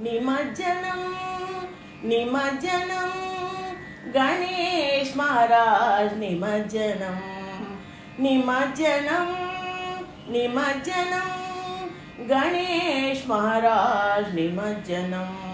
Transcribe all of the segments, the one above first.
నిమజ్జనం నిమజ్జనం. గణేష్ మహారాజ్ నిమజ్జనం. నిమజ్జనం నిమజ్జనం. గణేష్ మహారాజ్ నిమజ్జనం.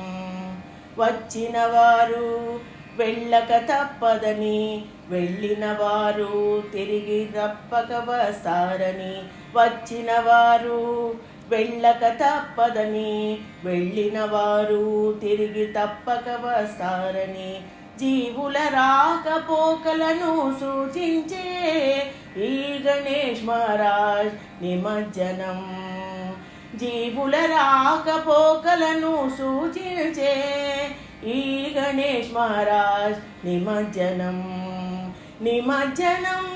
వచ్చిన వారు వెళ్ళక తప్పదని వెళ్ళిన వారు తిరిగి తప్పక వస్తారని వచ్చిన వారు వెళ్ళక తప్పదని వెళ్ళిన వారు తిరిగి తప్పక వస్తారని జీవుల రాకపోకలను సూచించే ఈ గణేష్ మహారాజ్ నిమజ్జనం. జీవుల రాకపోకలను సూచించే ఈ గణేష్ మహారాజ్ నిమజ్జనం. నిమజ్జనం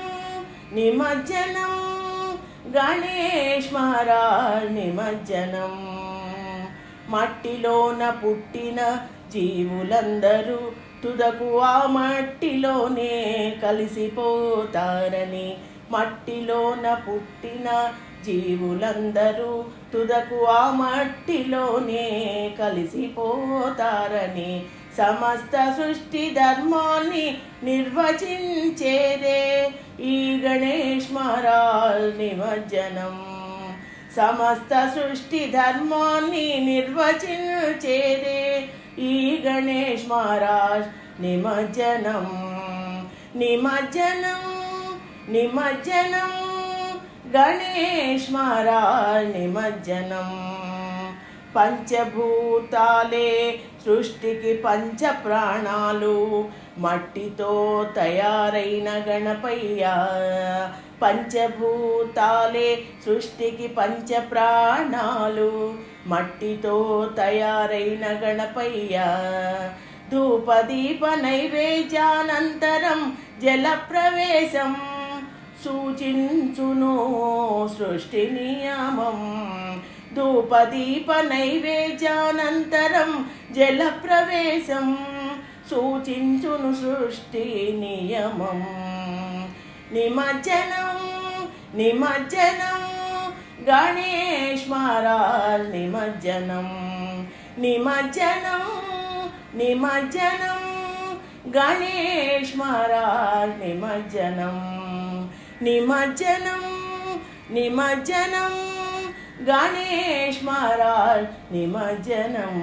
నిమజ్జనం. గణేష్ మహారాజ్ నిమజ్జనం మట్టిలోన పుట్టిన జీవులందరూ తుదకు ఆ మట్టిలోనే కలిసిపోతారని. మట్టిలోన పుట్టిన జీవులందరూ తుదకు ఆ మట్టిలోనే కలిసిపోతారని. సమస్త సృష్టి ధర్మాన్ని నిర్వచించేదే ఈ గణేష్ మహారాజ్ నిమజ్జనం. సమస్త సృష్టి ధర్మాన్ని నిర్వచించేదే ఈ గణేష్ మహారాజ్ నిమజ్జనం. నిమజ్జనం నిమజ్జనం గణేష్ మహారాజ్ నిమజ్జనం. పంచభూతాలే సృష్టికి పంచ ప్రాణాలు మట్టితో తయారైన గణపయ్య పంచభూతాలే సృష్టికి పంచ ప్రాణాలు మట్టితో తయారైన గణపయ్య ధూపదీప నైవేద్యానంతరం జల ప్రవేశం సూచించును సృష్టి నియమం. ధూపదీప నైవేద్యానంతరం జల ప్రవేశం సూచించును సృష్టి నియమం. నిమజ్జనం నిమజ్జనం గణేష్ మహారాజ్ నిమజ్జనం. నిమజ్జనం నిమజ్జనం గణేష్ మహారాజ్ నిమజ్జనం. నిమజ్జనం నిమజ్జనం గణేష్ మహారాజ్ నిమజ్జనం